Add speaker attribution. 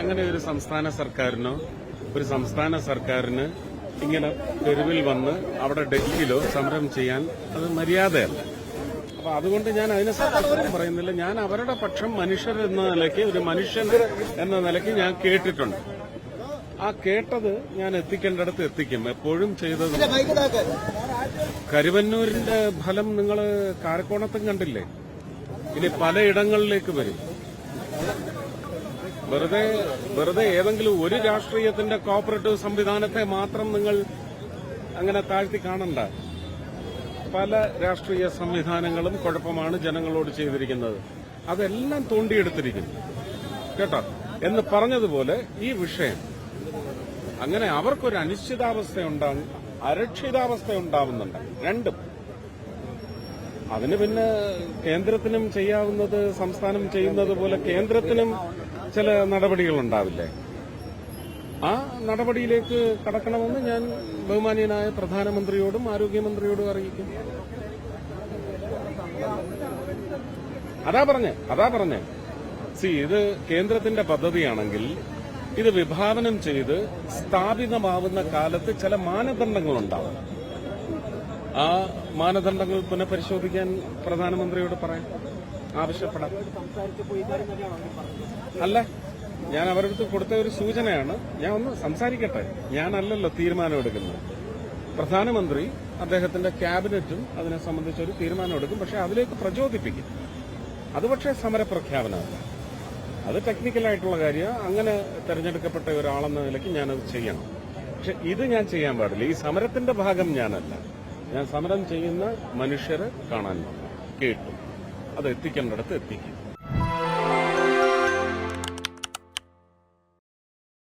Speaker 1: അങ്ങനെ ഒരു സംസ്ഥാന സർക്കാരിനോ ഒരു സംസ്ഥാന സർക്കാരിന് ഇങ്ങനെ തെരുവിൽ വന്ന് അവിടെ ഡൽഹിയിലോ സമരം ചെയ്യാൻ അത് മര്യാദയല്ല. അപ്പൊ അതുകൊണ്ട് ഞാൻ അതിനെ സത്യസത്യം പറയുന്നില്ല. ഞാൻ അവരുടെ പക്ഷം മനുഷ്യർ എന്ന നിലയ്ക്ക് ഒരു മനുഷ്യൻ എന്ന നിലയ്ക്ക് ഞാൻ കേട്ടിട്ടുണ്ട്. ആ കേട്ടത് ഞാൻ എത്തിക്കേണ്ടടത്ത് എത്തിക്കും. എപ്പോഴും ചെയ്തത് കരുവന്നൂരിന്റെ ഫലം നിങ്ങൾ കാരക്കോണത്തും കണ്ടില്ലേ? ഇനി പലയിടങ്ങളിലേക്ക് വരും. വെറുതെ വെറുതെ ഏതെങ്കിലും ഒരു രാഷ്ട്രീയത്തിന്റെ കോപ്പറേറ്റീവ് സംവിധാനത്തെ മാത്രം നിങ്ങൾ അങ്ങനെ താഴ്ത്തി കാണണ്ട. പല രാഷ്ട്രീയ സംവിധാനങ്ങളും കുഴപ്പമാണ് ജനങ്ങളോട് ചെയ്തിരിക്കുന്നത്. അതെല്ലാം തോണ്ടിയെടുത്തിരിക്കുന്നു. കേട്ടോ? എന്ന് പറഞ്ഞതുപോലെ ഈ വിഷയം അങ്ങനെ അവർക്കൊരു അനിശ്ചിതാവസ്ഥ ഉണ്ടാകും അരക്ഷിതാവസ്ഥ ഉണ്ടാവുന്നുണ്ട് രണ്ടും. അതിന് പിന്നെ കേന്ദ്രത്തിനും ചെയ്യാവുന്നത് സംസ്ഥാനം ചെയ്യുന്നത് പോലെ കേന്ദ്രത്തിനും ചില നടപടികൾ ഉണ്ടാവില്ലേ ആ നടപടിയിലേക്ക് കടക്കണമെന്ന് ഞാൻ ബഹുമാനീയനായ പ്രധാനമന്ത്രിയോടും ആരോഗ്യമന്ത്രിയോടും അറിയിക്കും. അതാ പറഞ്ഞേ അതാ പറഞ്ഞേ. സി ഇത് കേന്ദ്രത്തിന്റെ പദ്ധതിയാണെങ്കിൽ ഇത് വിഭാവനം ചെയ്ത് സ്ഥാപിതമാവുന്ന കാലത്ത് ചില മാനദണ്ഡങ്ങളുണ്ടാവും. ആ മാനദണ്ഡങ്ങൾ പുനഃപരിശോധിക്കാൻ പ്രധാനമന്ത്രിയോട് പറയാം ആവശ്യപ്പെടാം. അല്ല ഞാൻ അവരടുത്ത് കൊടുത്ത ഒരു സൂചനയാണ്. ഞാൻ ഒന്ന് സംസാരിക്കട്ടെ? ഞാനല്ലല്ലോ തീരുമാനമെടുക്കുന്നത് പ്രധാനമന്ത്രി അദ്ദേഹത്തിന്റെ ക്യാബിനറ്റും അതിനെ സംബന്ധിച്ച് ഒരു തീരുമാനമെടുക്കും പക്ഷെ അതിലേക്ക് പ്രചോദിപ്പിക്കും. അത് പക്ഷേ സമരപ്രഖ്യാപനമല്ല. അത് ടെക്നിക്കലായിട്ടുള്ള കാര്യം അങ്ങനെ തെരഞ്ഞെടുക്കപ്പെട്ട ഒരാളെന്ന നിലയ്ക്ക് ഞാനത് ചെയ്യണം. പക്ഷെ ഇത് ഞാൻ ചെയ്യാൻ പാടില്ല. ഈ സമരത്തിന്റെ ഭാഗം ഞാനല്ല. ഞാൻ സമരം ചെയ്യുന്ന മനുഷ്യരെ കാണാൻ കേട്ടു. അത് എത്തിക്കേണ്ടടുത്ത് എത്തിക്കും.